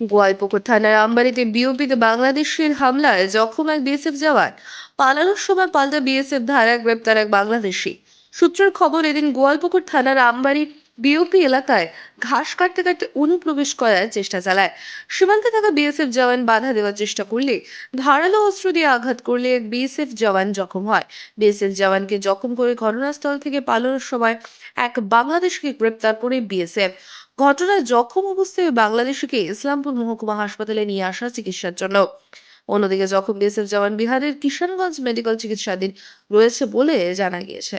গোয়ালপুকুর থানার আমবাড়িতে বিওপিতে বাংলাদেশের হামলায় জখম এক বিএসএফ জওয়ান। পালানোর সময় পাল্টা বিএসএফ ধারায় গ্রেপ্তার এক বাংলাদেশি। সূত্রের খবর এদিন গোয়ালপুকুর থানার আমবাড়ি বিওপি এলাকায় ঘাস কাটতে কাটতে অনুপ্রবেশ করার চেষ্টা চালায়। সীমান্তে থাকা বিএসএফ জওয়ান বাধা দেওয়ার চেষ্টা করলে ধারালো অস্ত্র দিয়ে আঘাত করলে বিএসএফ জওয়ান জখম হয়। বিএসএফ জওয়ানকে জখম করে ঘটনাস্থল থেকে পালানোর সময় এক বাংলাদেশকে গ্রেপ্তার করে বিএসএফ। ঘটনায় জখম অবস্থায় বাংলাদেশিকে ইসলামপুর মহকুমা হাসপাতালে নিয়ে আসা চিকিৎসার জন্য। অন্যদিকে জখম বিএসএফ জওয়ান বিহারের কিষানগঞ্জ মেডিকেল চিকিৎসাধীন রয়েছে বলে জানা গিয়েছে।